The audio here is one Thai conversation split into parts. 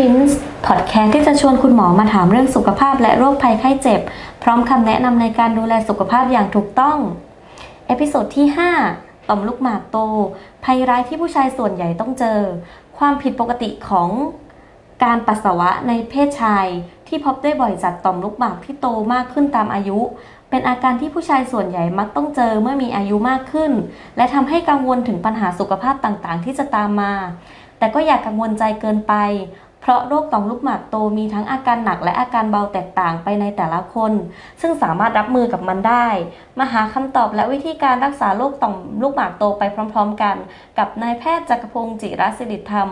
Prince พอดแคสต์ที่จะชวนคุณหมอมาถามเรื่องสุขภาพและโรคภัยไข้เจ็บ พร้อมคำแนะนำในการดูแลสุขภาพอย่างถูกต้อง เอพิโซดที่ 5 ต่อมลูกหมากโต ภัยร้ายที่ผู้ชายส่วนใหญ่ต้องเจอ ความผิดปกติของการปัสสาวะในเพศชาย ที่พบได้บ่อยจากต่อมลูกหมากที่โตมากขึ้นตามอายุ เป็นอาการที่ผู้ชายส่วนใหญ่มักต้องเจอเมื่อมีอายุมากขึ้น และทำให้กังวลถึงปัญหาสุขภาพต่างๆ ที่จะตามมา แต่ก็อย่ากกังวลใจเกินไป เพราะโรคต่อมลูกหมากโตมีทั้งอาการหนักและอาการเบาแตกต่างไปในแต่ละคน ซึ่งสามารถรับมือกับมันได้ มาหาคำตอบและวิธีการรักษาโรคต่อมลูกหมากโตไปพร้อม ๆ กัน กับนายแพทย์จักรพงศ์จิรศิริธรรม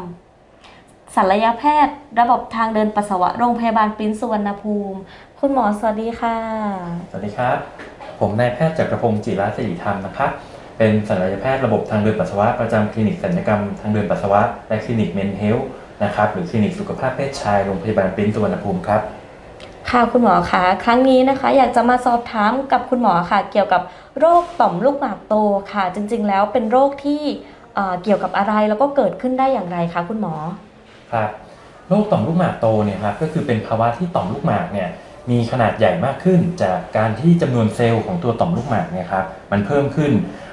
ศัลยแพทย์ ระบบทางเดินปัสสาวะโรงพยาบาลปริ้นสุวรรณภูมิ คุณหมอสวัสดีค่ะ สวัสดีครับ ผมนายแพทย์จักรพงศ์จิรศิริธรรมนะครับเป็นศัลยแพทย์ระบบทางเดินปัสสาวะประจำคลินิกศัลยกรรมทางเดินปัสสาวะและคลินิกเมนเฮล นะครับหรือคลินิกสุขภาพเพศชายโรงพยาบาลปริ้นสุวรรณภูมิครับ ค่ะคุณหมอคะครั้งนี้นะคะ อยากจะมาสอบถามกับคุณหมอค่ะ เกี่ยวกับโรคต่อมลูกหมากโตค่ะ จริง ๆ แล้วเป็นโรคที่เอ่อเกี่ยวกับอะไรแล้วก็เกิดขึ้นได้อย่างไรคะคุณหมอครับโรคต่อมลูกหมากโตเนี่ยครับก็คือเป็นภาวะที่ต่อมลูกหมากเนี่ยมีขนาดใหญ่มากขึ้น จากการที่จำนวนเซลล์ของตัวต่อมลูกหมากเนี่ยครับมันเพิ่มขึ้น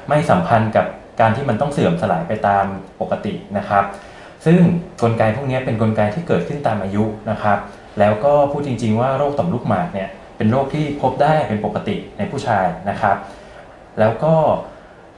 ไม่สัมพันธ์กับการที่มันต้องเสื่อมสลายไปตามปกตินะครับ ซึ่งกลไกพวกนี้เป็นกลไกที่เกิดขึ้นตามอายุนะครับ แล้วก็พูดจริง ๆ ว่าโรคต่อมลูกหมากเนี่ยเป็นโรคที่พบได้เป็นปกติในผู้ชายนะครับ แล้วก็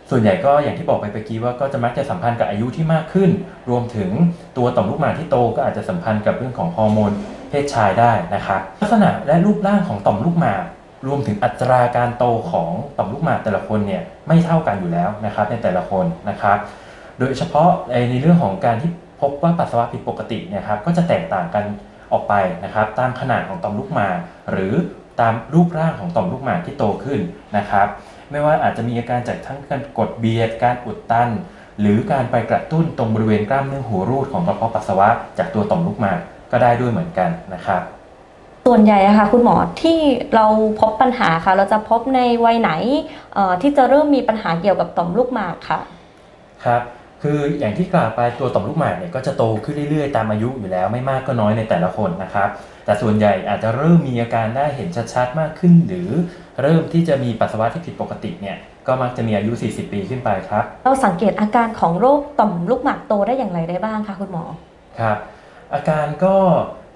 ส่วนใหญ่ก็อย่างที่บอกไปเมื่อกี้ว่าก็จะมักจะสัมพันธ์กับอายุที่มากขึ้น รวมถึงตัวต่อมลูกหมากที่โตก็อาจจะสัมพันธ์กับเรื่องของฮอร์โมนเพศชายได้นะครับ ลักษณะและรูปร่างของต่อมลูกหมากรวมถึงอัตราการโตของต่อมลูกหมากแต่ละคนเนี่ยไม่เท่ากันอยู่แล้วนะครับในแต่ละคนนะครับ โดยเฉพาะในเรื่องของการที่ พบว่าปัสสาวะผิดปกติเนี่ยครับก็จะแตกต่างกันออกไปนะครับตามขนาดของต่อมลูกหมากหรือตามรูปร่างของต่อมลูกหมากที่โตขึ้นนะครับไม่ว่าอาจจะมีอาการจากทั้งการกดเบียดการอุดตัน หรือการไปกระตุ้นตรงบริเวณกล้ามเนื้อหูรูดของกระเพาะปัสสาวะจากตัวต่อมลูกหมากก็ได้ด้วยเหมือนกันนะครับส่วนใหญ่อะค่ะคุณหมอที่เราพบปัญหาค่ะ เราจะพบในวัยไหนเอ่อที่จะเริ่มมีปัญหาเกี่ยวกับต่อมลูกหมากค่ะครับ คืออย่างที่กล่าวไปตัวต่อมลูกหมากเนี่ยก็จะโตขึ้นเรื่อยๆ ตามอายุอยู่แล้วไม่มากก็น้อยในแต่ละคนนะครับ แต่ส่วนใหญ่อาจจะเริ่มมีอาการได้เห็นชัดๆมากขึ้น หรือเริ่มที่จะมีปัสสาวะที่ผิดปกติเนี่ยก็มักจะมีอายุ 40 ปีขึ้นไปครับ เราสังเกตอาการของโรคต่อมลูกหมากโตได้อย่างไรได้บ้างคะคุณหมอครับอาการก็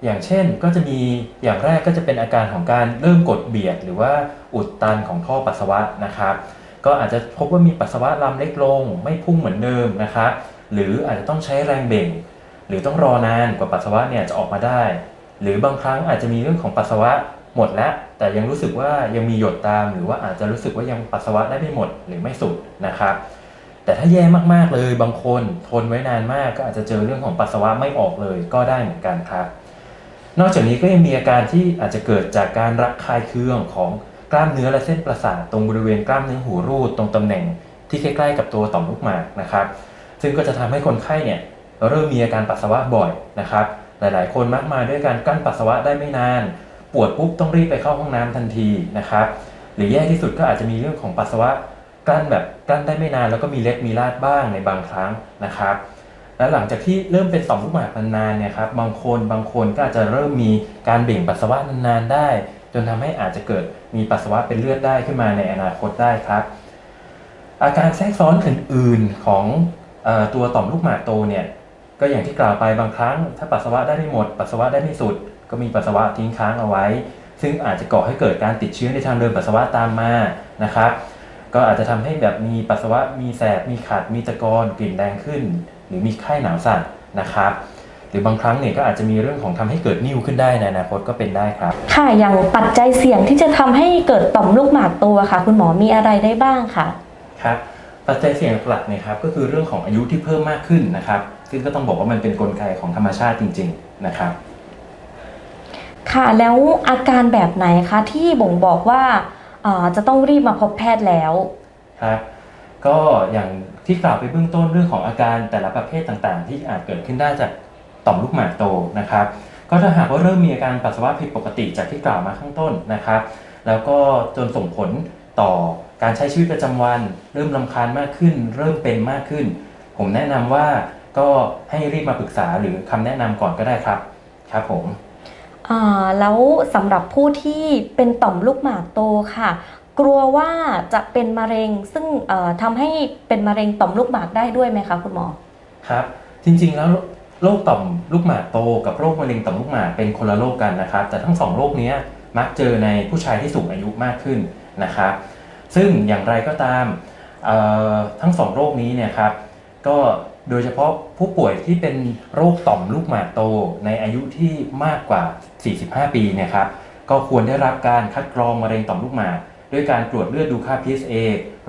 อย่างเช่นก็จะมีอย่างแรกก็จะเป็นอาการของการเริ่มกดเบียด หรือว่าอุดตันของท่อปัสสาวะนะครับ ก็อาจจะพบว่ามีปัสสาวะลำเล็กลง ไม่พุ่งเหมือนเดิมนะครับหรืออาจจะต้องใช้แรงเบ่ง หรือต้องรอนานกว่าปัสสาวะเนี่ยจะออกมาได้ หรือบางครั้งอาจจะมีเรื่องของปัสสาวะหมดแล้วแต่ยังรู้สึกว่ายังมีหยดตาม หรือว่าอาจจะรู้สึกว่ายังปัสสาวะได้ไม่หมดหรือไม่สุดนะครับแต่ถ้าแย่มากๆเลยบางคนทนไว้นานมากก็อาจจะเจอเรื่องของปัสสาวะไม่ออกเลยก็ได้เหมือนกันครับ นอกจากนี้ก็ยังมีอาการที่อาจจะเกิดจากการระคายเคืองของ กล้ามเนื้อและเส้นประสาทตรงบริเวณกล้ามเนื้อหูรูดตรงตำแหน่งที่ใกล้ๆกับตัวต่อมลูกหมากนะครับ ซึ่งก็จะทำให้คนไข้เนี่ยเริ่มมีอาการปัสสาวะบ่อยนะครับ หลายๆ คนมักมาด้วยการกั้นปัสสาวะได้ไม่นาน ปวดปุ๊บต้องรีบไปเข้าห้องน้ำทันทีนะครับ หรือแย่ที่สุดก็อาจจะมีเรื่องของปัสสาวะกลั้นแบบกลั้นได้ไม่นาน แล้วก็มีเล็ดมีลาดบ้างในบางครั้งนะครับ และหลังจากที่เริ่มเป็นต่อมลูกหมากนานๆเนี่ยครับ บางคนบางคนก็อาจจะเริ่มมีการเบ่งปัสสาวะนานๆได้ จนทำให้อาจจะเกิด มีปัสสาวะเป็นเลือดได้ขึ้นมาในอนาคตได้ครับ อาการแทรกซ้อนอื่นๆของอตัวต่อมลูกหมากโตเนี่ยก็อย่างที่กล่าวไปบางครั้ง ถ้าปัสสาวะได้ไม่หมด ปัสสาวะได้ไม่สุด ก็มีปัสสาวะทิ้งค้างเอาไว้ ซึ่งอาจจะก่อให้เกิดการติดเชื้อในทางเดินปัสสาวะตามมานะครับก็อาจจะทำให้แบบมีปัสสาวะมีแสบมีขัดมีตะกอนกลิ่นแรงขึ้น หรือมีไข้หนาวสั่นนะครับ หรือบางครั้งเนี่ยก็อาจจะมีเรื่องของทำให้เกิดนิ่วขึ้นได้ในอนาคตก็เป็นได้ครับ ค่ะอย่างปัจจัยเสี่ยงที่จะทำให้เกิดต่อมลูกหมากโตค่ะ คุณหมอมีอะไรได้บ้างค่ะครับปัจจัยเสี่ยงหลักๆเนี่ยครับก็คือเรื่องของอายุที่เพิ่มมากขึ้นนะครับซึ่งก็ต้องบอกว่ามันเป็นกลไกของธรรมชาติจริง ๆนะครับค่ะแล้วอาการแบบไหนคะที่บ่งบอกว่าเอ่อจะต้องรีบมาพบแพทย์แล้วครับก็อย่างที่กล่าวไปเบื้องต้นเรื่องของอาการแต่ละประเภทต่างๆ ที่อาจเกิดขึ้นได้จาก ต่อมลูกหมากโตนะครับ ก็ถ้าหากว่าเริ่มมีอาการปัสสาวะผิดปกติจากที่กล่าวมาข้างต้นนะครับ แล้วก็จนส่งผลต่อการใช้ชีวิตประจำวัน เริ่มลำคาญมากขึ้น เริ่มเป็นมากขึ้น ผมแนะนำว่าก็ให้รีบมาปรึกษาหรือคำแนะนำก่อนก็ได้ครับครับผมอ่าแล้วสำหรับผู้ที่เป็นต่อมลูกหมากโตค่ะ กลัวว่าจะเป็นมะเร็ง ซึ่งเอ่อทำให้เป็นมะเร็งต่อมลูกหมากได้ด้วยไหมคะคุณหมอครับ จริงๆแล้ว โรคต่อมลูกหมากโตกับโรคมะเร็งต่อมลูกหมากเป็นคนละโรคกันนะครับ แต่ทั้งสองโรคนี้มักเจอในผู้ชายที่สูงอายุมากขึ้นนะครับซึ่งอย่างไรก็ตามทั้งสองโรคนี้เนี่ยครับก็โดยเฉพาะผู้ป่วยที่เป็นโรคต่อมลูกหมากโตในอายุที่มากกว่า 45 ปีเนี่ยครับก็ควรได้รับการคัดกรองมะเร็งต่อมลูกหมากด้วยการตรวจเลือดดูค่า PSA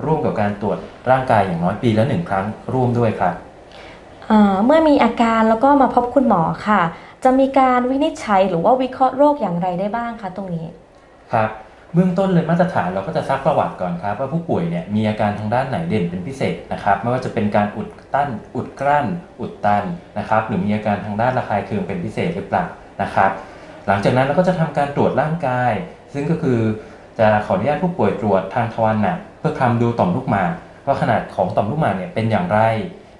ร่วมกับการตรวจร่างกายอย่างน้อยปีละหนึ่งครั้งร่วมด้วยครับ เมื่อมีอาการแล้วก็มาพบคุณหมอค่ะ จะมีการวินิจฉัยหรือว่าวิเคราะห์โรคอย่างไรได้บ้างคะตรงนี้ครับเบื้องต้นเลยมาตรฐานเราก็จะซักประวัติก่อนครับ ว่าผู้ป่วยเนี่ยมีอาการทางด้านไหนเด่นเป็นพิเศษนะครับไม่ว่าจะเป็นการอุดตันอุดกลั้น อุดตันนะครับหรือมีอาการทางด้านระคายเคืองเป็นพิเศษหรือเปล่านะครับ หลังจากนั้นเราก็จะทำการตรวจร่างกาย ซึ่งก็คือจะขออนุญาตผู้ป่วยตรวจทางทวารหนักเพื่อคลำดูต่อมลูกหมากว่าขนาดของต่อมลูกหมากเนี่ยเป็นอย่างไร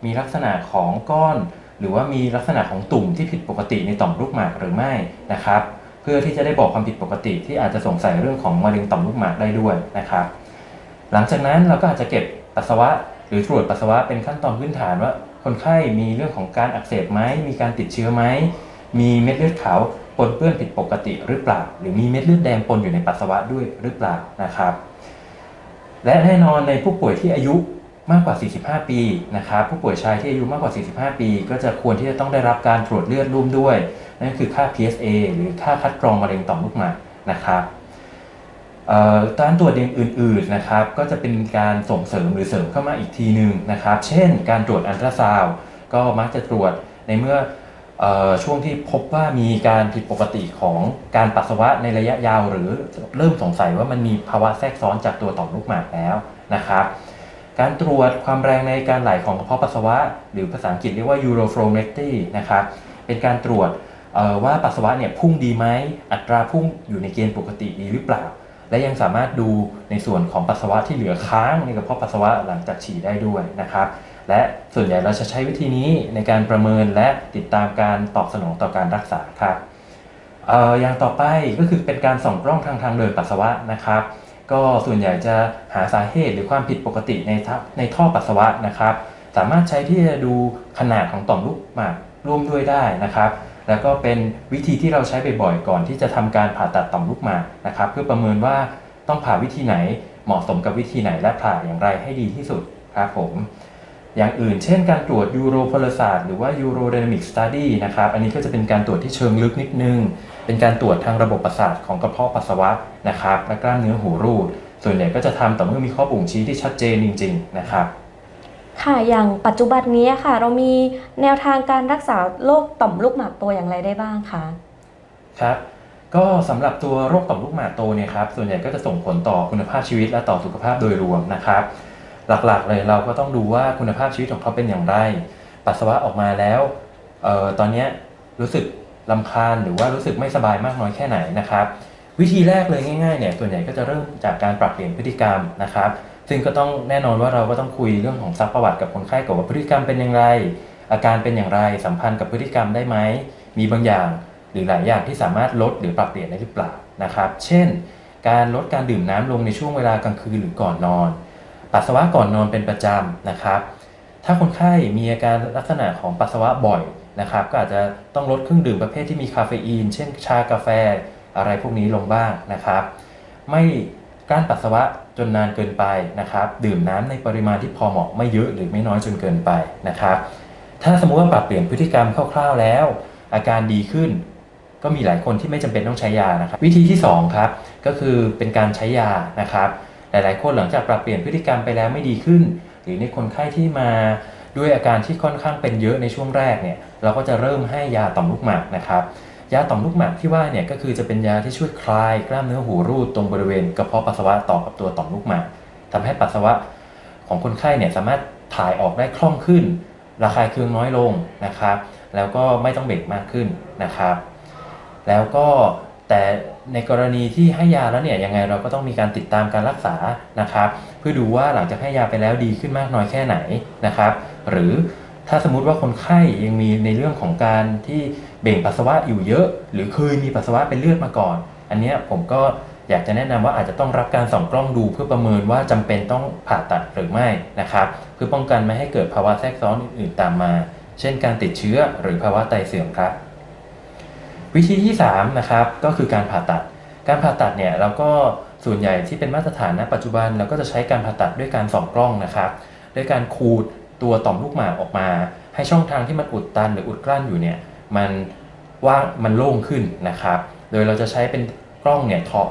มีลักษณะของก้อน หรือว่ามีลักษณะของตุ่มที่ผิดปกติในต่อมลูกหมากหรือไม่นะครับ เพื่อที่จะได้บอกความผิดปกติที่อาจจะสงสัยเรื่องของมะเร็งต่อมลูกหมากได้ด้วยนะครับ หลังจากนั้นเราก็อาจจะเก็บปัสสาวะ หรือตรวจปัสสาวะเป็นขั้นตอนพื้นฐานว่า คนไข้มีเรื่องของการอักเสบไหมมีการติดเชื้อไหมมีเม็ดเลือดขาวปนเปื้อนผิดปกติหรือเปล่า หรือมีเม็ดเลือดแดงปนอยู่ในปัสสาวะด้วยหรือเปล่านะครับ และแน่นอนในผู้ป่วยที่อายุ มากกว่า 45 ปีนะครับผู้ป่วยชายที่อายุมากกว่า 45 ปี ก็จะควรที่จะต้องได้รับการตรวจเลือดร่วมด้วย นั่นคือค่า PSA หรือค่าคัดกรองมะเร็งต่อมลูกหมากนะครับเอ่อการตรวจอย่างอื่นๆนะครับก็จะเป็นการส่งเสริมหรือเสริมเข้ามาอีกทีหนึ่งนะครับ เช่น การตรวจอัลตราซาวก็มักจะตรวจในเมื่อออช่วงที่พบว่ามีการผิดปกติของการปัสสาวะในระยะยาว หรือเริ่มสงสัยว่ามันมีภาวะแทรกซ้อนจากตัวต่อมลูกหมากแล้วนะครับ การตรวจความแรงในการไหลของกระเพาะปัสสาวะ หรือภาษาอังกฤษเรียกว่า Euroflowmetry นะครับเป็นการตรวจว่าปัสสาวะเนี่ยพุ่งดีไหมอัตราพุ่งอยู่ในเกณฑ์ปกติดีหรือเปล่า และยังสามารถดูในส่วนของปัสสาวะที่เหลือค้างในกระเพาะปัสสาวะหลังจากฉี่ได้ด้วยนะครับ และส่วนใหญ่เราจะใช้วิธีนี้ในการประเมินและติดตามการตอบสนองต่อการรักษาครับอออย่างต่อไปก็คือเป็นการส่องกล้องทางทางเดินปัสสาวะนะครับ ก็ส่วนใหญ่จะหาสาเหตุหรือความผิดปกติในท่อในท่อปัสสาวะนะครับ สามารถใช้ที่จะดูขนาดของต่อมลูกหมากร่วมด้วยได้นะครับ แล้วก็เป็นวิธีที่เราใช้บ่อยๆก่อนที่จะทำการผ่าตัดต่อมลูกหมากนะครับ เพื่อประเมินว่าต้องผ่าวิธีไหนเหมาะสมกับวิธีไหนและผ่าอย่างไรให้ดีที่สุดครับผมอย่างอื่นเช่นการตรวจยูโรพลศาสตร์หรือว่า Urodynamic Study นะครับ อันนี้ก็จะเป็นการตรวจที่เชิงลึกนิดนึง เป็นการตรวจทางระบบประสาทของกระเพาะปัสสาวะนะครับและกล้ามเนื้อหูรูด ส่วนใหญ่ก็จะทำต่อเมื่อมีข้อบ่งชี้ที่ชัดเจนจริง ๆ นะครับค่ะ อย่างปัจจุบันนี้ค่ะ เรามีแนวทางการรักษาโรคต่อมลูกหมากโตอย่างไรได้บ้างคะ ครับ ก็สำหรับตัวโรคต่อมลูกหมากโตเนี่ยครับ ส่วนใหญ่ก็จะส่งผลต่อคุณภาพชีวิตและต่อสุขภาพโดยรวมนะครับ หลักๆเลยเราก็ต้องดูว่าคุณภาพชีวิตของเขาเป็นอย่างไร ปัสสาวะออกมาแล้วเอ่อตอนเนี้ยรู้สึก ลำคาญหรือว่ารู้สึกไม่สบายมากน้อยแค่ไหนนะครับ วิธีแรกเลยง่ายๆเนี่ยส่วนใหญ่ก็จะเริ่มจากการปรับเปลี่ยนพฤติกรรมนะครับ ซึ่งก็ต้องแน่นอนว่าเราก็ต้องคุยเรื่องของซักประวัติกับคนไข้ก่อนว่าพฤติกรรมเป็นอย่างไร อาการเป็นอย่างไรสัมพันธ์กับพฤติกรรมได้ไหมมีบางอย่างหรือหลายอย่างที่สามารถลดหรือปรับเปลี่ยนได้หรือเปล่านะครับ เช่น การลดการดื่มน้ำลงในช่วงเวลากลางคืนหรือก่อนนอน ปัสสาวะก่อนนอนเป็นประจำนะครับ ถ้าคนไข้มีอาการลักษณะของปัสสาวะบ่อย นะครับก็อาจจะต้องลดเครื่องดื่มประเภทที่มีคาเฟอีน เช่นชากาแฟอะไรพวกนี้ลงบ้างนะครับ ไม่กลั้นปัสสาวะจนนานเกินไปนะครับ ดื่มน้ำในปริมาณที่พอเหมาะไม่เยอะหรือไม่น้อยจนเกินไปนะครับ ถ้าสมมุติว่าปรับเปลี่ยนพฤติกรรมคร่าวๆแล้ว อาการดีขึ้น ก็มีหลายคนที่ไม่จำเป็นต้องใช้ยานะครับ วิธีที่สองครับก็คือเป็นการใช้ยานะครับ หลายๆ คนหลังจากปรับเปลี่ยนพฤติกรรมไปแล้วไม่ดีขึ้น หรือในคนไข้ที่มา ด้วยอาการที่ค่อนข้างเป็นเยอะในช่วงแรกเนี่ยเราก็จะเริ่มให้ยาต่อมลูกหมากนะครับยาต่อมลูกหมากที่ว่าเนี่ยก็คือจะเป็นยาที่ช่วยคลายกล้ามเนื้อหูรูดตรงบริเวณกระเพาะปัสสาวะต่อกับตัวต่อมลูกหมากทำให้ปัสสาวะของคนไข้เนี่ยสามารถถ่ายออกได้คล่องขึ้น ระคายเคืองน้อยลงนะครับ แล้วก็ไม่ต้องเบรกมากขึ้นนะครับ แล้วก็แต่ในกรณีที่ให้ยาแล้วเนี่ยยังไงเราก็ต้องมีการติดตามการรักษานะครับ เพื่อดูว่าหลังจากให้ยาไปแล้วดีขึ้นมากน้อยแค่ไหนนะครับ หรือถ้าสมมุติว่าคนไข้ยังมีในเรื่องของการที่เบ่งปัสสาวะอยู่เยอะ หรือเคยมีปัสสาวะเป็นเลือดมาก่อน อันนี้ผมก็อยากจะแนะนำว่าอาจจะต้องรับการส่องกล้องดูเพื่อประเมินว่าจำเป็นต้องผ่าตัดหรือไม่นะครับ เพื่อป้องกันไม่ให้เกิดภาวะแทรกซ้อนอื่นๆตามมา เช่นการติดเชื้อหรือภาวะไตเสื่อมครับ วิธีที่3นะครับก็คือการผ่าตัด การผ่าตัดเนี่ยเราก็ส่วนใหญ่ที่เป็นมาตรฐานณปัจจุบันเราก็จะใช้การผ่าตัดด้วยการส่องกล้องนะครับ ด้วยการขูด ตัวต่อมลูกหมากออกมา ให้ช่องทางที่มันอุดตันหรืออุดกลั้นอยู่เนี่ยมันว่างมันโล่งขึ้นนะครับ โดยเราจะใช้เป็นกล้องเนี่ยทอ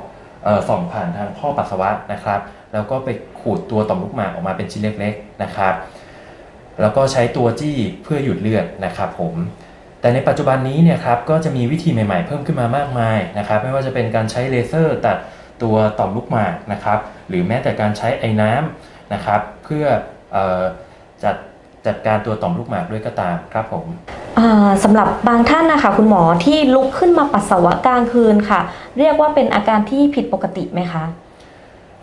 เอ่อส่องผ่านทางท่อปัสสาวะนะครับ แล้วก็ไปขูดตัวต่อมลูกหมากออกมาเป็นชิ้นเล็กๆนะครับ แล้วก็ใช้ตัวจี้เพื่อหยุดเลือดนะครับผมแต่ในปัจจุบันนี้เนี่ยครับก็จะมีวิธีใหม่ๆ เพิ่มขึ้นมามากมายนะครับ ไม่ว่าจะเป็นการใช้เลเซอร์ตัดตัวต่อมลูกหมากนะครับ หรือแม้แต่การใช้ไอ้น้ำนะครับ เพื่ออ จัดจัดการตัวต่อมลูกหมากด้วยก็ตามครับผมอ่าสำหรับบางท่านนะคะ คุณหมอที่ลุกขึ้นมาปัสสาวะกลางคืนค่ะ เรียกว่าเป็นอาการที่ผิดปกติไหมคะ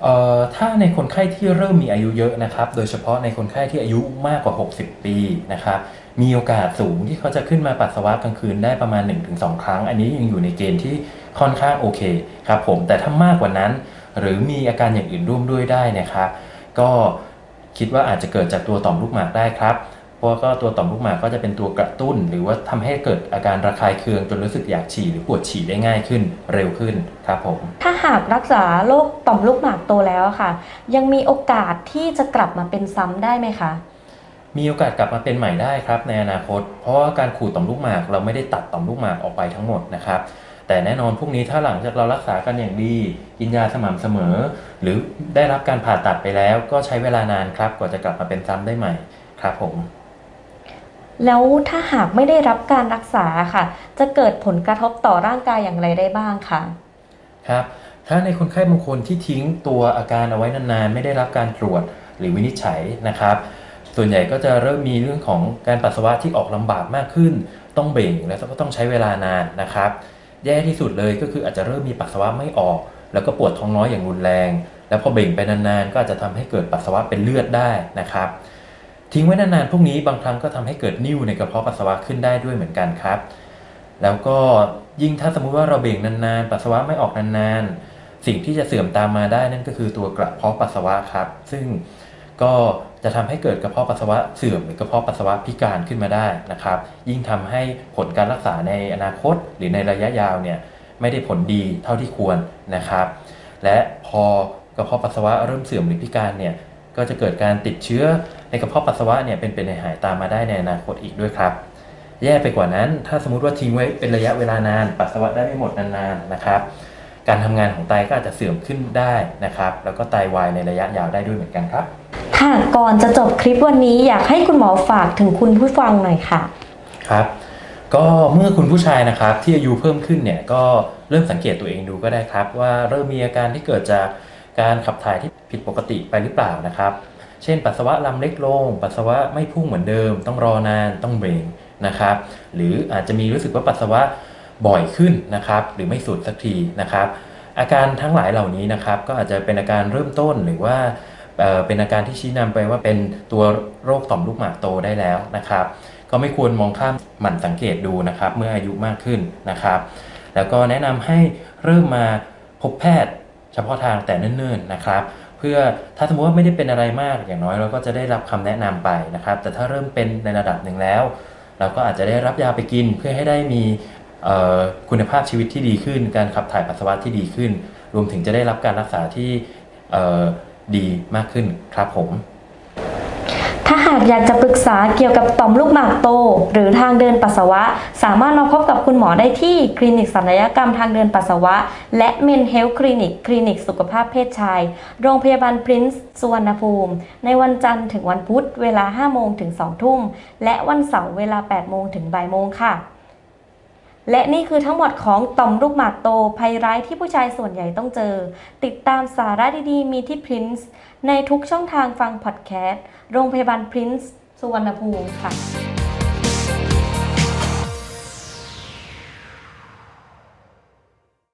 เอ่อถ้าในคนไข้ที่เริ่มมีอายุเยอะนะครับ โดยเฉพาะในคนไข้ที่อายุมากกว่า 60 ปีนะครับมีโอกาสสูงที่เขาจะขึ้นมาปัสสาวะกลางคืนได้ประมาณ 1-2 ครั้ง อันนี้ยังอยู่ในเกณฑ์ที่ค่อนข้างโอเคครับผมแต่ถ้ามากกว่านั้น หรือมีอาการอย่างอื่นร่วมด้วยได้เนะครับ ก็ คิดว่าอาจจะเกิดจากตัวต่อมลูกหมากได้ครับ เพราะว่าก็ตัวต่อมลูกหมากก็จะเป็นตัวกระตุ้น หรือว่าทำให้เกิดอาการระคายเคืองจนรู้สึกอยากฉี่หรือปวดฉี่ได้ง่ายขึ้นเร็วขึ้นครับผม ถ้าหากรักษาโรคต่อมลูกหมากโตแล้วอะค่ะ ยังมีโอกาสที่จะกลับมาเป็นซ้ำได้ไหมคะมีโอกาสกลับมาเป็นใหม่ได้ครับในอนาคต เพราะว่าการขูดต่อมลูกหมาก เราไม่ได้ตัดต่อมลูกหมากออกไปทั้งหมดนะครับ แต่แน่นอนพวกนี้ถ้าหลังจากเรารักษากันอย่างดี กินยาสม่ำเสมอ หรือได้รับการผ่าตัดไปแล้ว ก็ใช้เวลานานครับ กว่าจะกลับมาเป็นซ้ำได้ใหม่ครับผม แล้วถ้าหากไม่ได้รับการรักษาค่ะ จะเกิดผลกระทบต่อร่างกายอย่างไรได้บ้างคะครับ ถ้าในคนไข้บางคนที่ทิ้งตัวอาการเอาไว้นานๆ ไม่ได้รับการตรวจหรือวินิจฉัยนะครับ ส่วนใหญ่ก็จะเริ่มมีเรื่องของการปัสสาวะที่ออกลำบากมากขึ้น ต้องเบ่งแล้วก็ต้องใช้เวลานานนะครับ แย่ที่สุดเลยก็คืออาจจะเริ่มมีปัสสาวะไม่ออก แล้วก็ปวดท้องน้อยอย่างรุนแรง แล้วพอเบ่งไปนานๆ ก็อาจจะทำให้เกิดปัสสาวะเป็นเลือดได้นะครับ ทิ้งไว้นานๆพวกนี้บางครั้งก็ทำให้เกิดนิ่วในกระเพาะปัสสาวะขึ้นได้ด้วยเหมือนกันครับ แล้วก็ยิ่งถ้าสมมุติว่าเราเบ่งนานๆ ปัสสาวะไม่ออกนานๆ สิ่งที่จะเสื่อมตามมาได้นั่นก็คือตัวกระเพาะปัสสาวะครับ ซึ่งก็ จะทำให้เกิดกระเพาะปัสสาวะเสื่อมหรือกระเพาะปัสสาวะพิการขึ้นมาได้นะครับ ยิ่งทำให้ผลการรักษาในอนาคตหรือในระยะยาวเนี่ยไม่ได้ผลดีเท่าที่ควรนะครับ และพอกระเพาะปัสสาวะเริ่มเสื่อมหรือพิการเนี่ยก็จะเกิดการติดเชื้อในกระเพาะปัสสาวะเนี่ยเป็นเป็นหายตามมาได้ในอนาคตอีกด้วยครับ แย่ไปกว่านั้นถ้าสมมุติว่าทิ้งไว้เป็นระยะเวลานาน ปัสสาวะได้ไม่หมดนานๆนะครับการทำงานของไตก็อาจจะเสื่อมขึ้นได้นะครับ แล้วก็ไตวายในระยะยาวได้ด้วยเหมือนกันครับ ค่ะก่อนจะจบคลิปวันนี้อยากให้คุณหมอฝากถึงคุณผู้ฟังหน่อยค่ะ ครับ ก็เมื่อคุณผู้ชายนะครับที่อายุเพิ่มขึ้นเนี่ยก็เริ่มสังเกตตัวเองดูก็ได้ครับ ว่าเริ่มมีอาการที่เกิดจากการขับถ่ายที่ผิดปกติไปหรือเปล่านะครับ เช่น ปัสสาวะลำเล็กลง ปัสสาวะไม่พุ่งเหมือนเดิม ต้องรอนานต้องเบรกนะครับ หรืออาจจะมีรู้สึกว่าปัสสาวะบ่อยขึ้นนะครับ หรือไม่สุดสักทีนะครับ อาการทั้งหลายเหล่านี้นะครับ ก็อาจจะเป็นอาการเริ่มต้นหรือว่า เป็นอาการที่ชี้นำไปว่าเป็นตัวโรคต่อมลูกหมากโตได้แล้วนะครับ ก็ไม่ควรมองข้ามหมั่นสังเกตดูนะครับ เมื่ออายุมากขึ้นนะครับ แล้วก็แนะนำให้เริ่มมาพบแพทย์เฉพาะทางแต่เนิ่นๆนะครับ เพื่อถ้าสมมติว่าไม่ได้เป็นอะไรมากอย่างน้อยเราก็จะได้รับคำแนะนำไปนะครับ แต่ถ้าเริ่มเป็นในระดับหนึ่งแล้ว เราก็อาจจะได้รับยาไปกินเพื่อให้ได้มีคุณภาพชีวิตที่ดีขึ้น การขับถ่ายปัสสาวะที่ดีขึ้น รวมถึงจะได้รับการรักษาที่ ดีมากขึ้นครับผม ถ้าหากอยากจะปรึกษาเกี่ยวกับต่อมลูกหมากโต หรือทางเดินปัสสาวะ สามารถมาพบกับคุณหมอได้ที่คลินิกศัลยกรรมทางเดินปัสสาวะ และเมนเฮลคลินิกคลินิกสุขภาพเพศชาย โรงพยาบาลพรินซ์สุวรรณภูมิ ในวันจันทร์ถึงวันพุธเวลา 5 โมงถึง 2 ทุ่ม และวันเสาร์เวลา 8 โมงถึงบ่ายโมงค่ะ และนี่คือทั้งหมดของต่อมลูกหมากโตภัยร้ายที่ผู้ชายส่วนใหญ่ต้องเจอ ติดตามสาระดีๆ มีที่ Prince ในทุกช่องทางฟังพอดแคสต์ โรงพยาบาลพรินซ์สุวรรณภูมิค่ะ